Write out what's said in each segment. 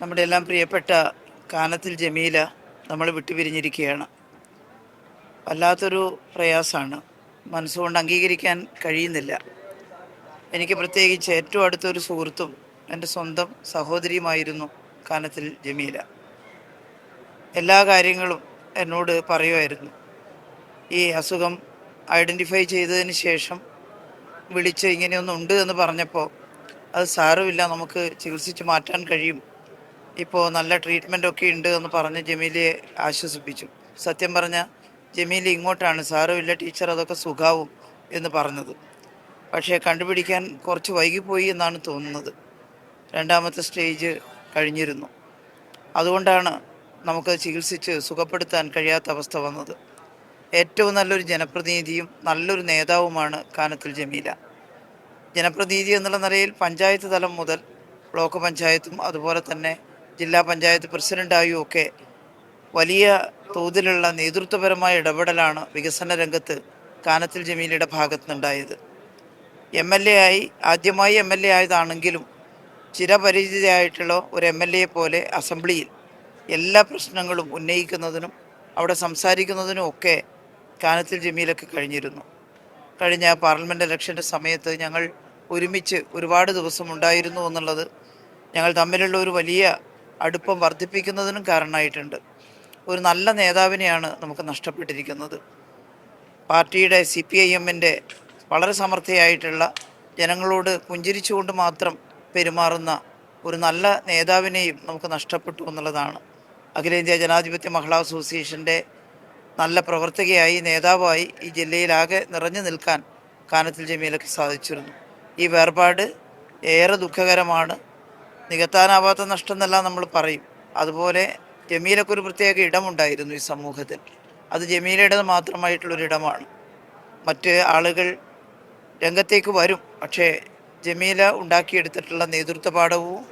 നമ്മുടെ എല്ലാം പ്രിയപ്പെട്ട കാനത്തിൽ ജമീല നമ്മൾ വിട്ടുപിരിഞ്ഞിരിക്കുകയാണ്. വല്ലാത്തൊരു പ്രയാസമാണ്. മനസ്സുകൊണ്ട് അംഗീകരിക്കാൻ കഴിയുന്നില്ല. എനിക്ക് പ്രത്യേകിച്ച് ഏറ്റവും അടുത്തൊരു സുഹൃത്തും എന്റെ സ്വന്തം സഹോദരിയുമായിരുന്നു കാനത്തിൽ ജമീല. എല്ലാ കാര്യങ്ങളും എന്നോട് പറയുമായിരുന്നു. ഈ അസുഖം ഐഡന്റിഫൈ ചെയ്തതിന് ശേഷം വിളിച്ച് ഇങ്ങനെയൊന്നുണ്ട് എന്ന് പറഞ്ഞപ്പോൾ അത് സാരമില്ല നമുക്ക് ചികിത്സിച്ച് മാറ്റാൻ കഴിയും ഇപ്പോൾ നല്ല ട്രീറ്റ്മെന്റ് ഒക്കെ ഉണ്ട് എന്ന് പറഞ്ഞ് ജമീലിയെ ആശ്വസിപ്പിച്ചു. സത്യം പറഞ്ഞ ജമീല ഇങ്ങോട്ടാണ് ഇല്ല ടീച്ചർ അതൊക്കെ സുഖാവും എന്ന് പറഞ്ഞത്. പക്ഷേ കണ്ടുപിടിക്കാൻ കുറച്ച് വൈകിപ്പോയി എന്നാണ് തോന്നുന്നത്. രണ്ടാമത്തെ സ്റ്റേജ് കഴിഞ്ഞിരുന്നു. അതുകൊണ്ടാണ് നമുക്ക് ചികിത്സിച്ച് സുഖപ്പെടുത്താൻ കഴിയാത്ത അവസ്ഥ വന്നത്. ഏറ്റവും നല്ലൊരു ജനപ്രതിനിധിയും നല്ലൊരു നേതാവുമാണ് കാനത്തിൽ ജമീല. ജനപ്രതിനിധി എന്നുള്ള നിലയിൽ പഞ്ചായത്ത് തലം മുതൽ ബ്ലോക്ക് പഞ്ചായത്തും അതുപോലെ തന്നെ ജില്ലാ പഞ്ചായത്ത് പ്രസിഡന്റായും ഒക്കെ വലിയ തോതിലുള്ള നേതൃത്വപരമായ ഇടപെടലാണ് വികസന രംഗത്ത് കാനത്തിൽ ജമീലയുടെ ഭാഗത്തുനിന്നുണ്ടായത്. എം എൽ എ ആയി ആദ്യമായി എം എൽ എ ആയതാണെങ്കിലും ചിരപരിചിതയായിട്ടുള്ള ഒരു എം എൽ എ പോലെ അസംബ്ലിയിൽ എല്ലാ പ്രശ്നങ്ങളും ഉന്നയിക്കുന്നതിനും അവിടെ സംസാരിക്കുന്നതിനും ഒക്കെ കാനത്തിൽ ജമീലൊക്കെ കഴിഞ്ഞിരുന്നു. കഴിഞ്ഞ പാർലമെന്റ് ഇലക്ഷന്റെ സമയത്ത് ഞങ്ങൾ ഒരുമിച്ച് ഒരുപാട് ദിവസം ഉണ്ടായിരുന്നു എന്നുള്ളത് ഞങ്ങൾ തമ്മിലുള്ള ഒരു വലിയ അടുപ്പം വർദ്ധിപ്പിക്കുന്നതിനും കാരണമായിട്ടുണ്ട്. ഒരു നല്ല നേതാവിനെയാണ് നമുക്ക് നഷ്ടപ്പെട്ടിരിക്കുന്നത്. പാർട്ടിയുടെ സി പി ഐ എമ്മിന്റെ വളരെ സമർത്ഥയായിട്ടുള്ള ജനങ്ങളോട് പുഞ്ചിരിച്ചുകൊണ്ട് മാത്രം പെരുമാറുന്ന ഒരു നല്ല നേതാവിനെയും നമുക്ക് നഷ്ടപ്പെട്ടു എന്നുള്ളതാണ്. അഖിലേന്ത്യാ ജനാധിപത്യ മഹിളാ അസോസിയേഷന്റെ നല്ല പ്രവർത്തകയായി നേതാവായി ഈ ജില്ലയിലാകെ നിറഞ്ഞു നിൽക്കാൻ കാനത്തിൽ ജമീലക്ക് സാധിച്ചിരുന്നു. ഈ വേർപാട് ഏറെ ദുഃഖകരമാണ്. നികത്താനാവാത്ത നഷ്ടം എന്നെല്ലാം നമ്മൾ പറയും. അതുപോലെ ജമീലൊക്കെ ഒരു പ്രത്യേക ഇടമുണ്ടായിരുന്നു ഈ സമൂഹത്തിൽ. അത് ജമീലയുടേത് മാത്രമായിട്ടുള്ളൊരു ഇടമാണ് മറ്റ് ആളുകൾ രംഗത്തേക്ക് വരും. പക്ഷേ ജമീല ഉണ്ടാക്കിയെടുത്തിട്ടുള്ള നേതൃത്വ പാഠവും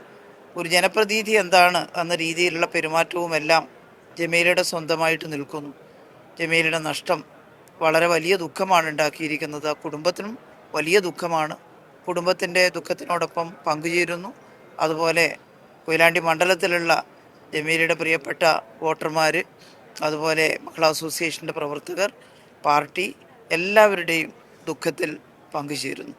ഒരു ജനപ്രതിനിധി എന്താണ് എന്ന രീതിയിലുള്ള പെരുമാറ്റവും എല്ലാം ജമീലയുടെ സ്വന്തമായിട്ട് നിൽക്കുന്നു. ജമീലയുടെ നഷ്ടം വളരെ വലിയ ദുഃഖമാണ് ഉണ്ടാക്കിയിരിക്കുന്നത്. ആ കുടുംബത്തിനും വലിയ ദുഃഖമാണ്. കുടുംബത്തിന്റെ ദുഃഖത്തിനോടൊപ്പം പങ്കുചേരുന്നു. അതുപോലെ കൊയിലാണ്ടി മണ്ഡലത്തിലുള്ള ജമീലയുടെ പ്രിയപ്പെട്ട വോട്ടർമാർ അതുപോലെ മഹിളാ അസോസിയേഷന്റെ പ്രവർത്തകർ പാർട്ടി എല്ലാവരുടെയും ദുഃഖത്തിൽ പങ്കുചേരുന്നു.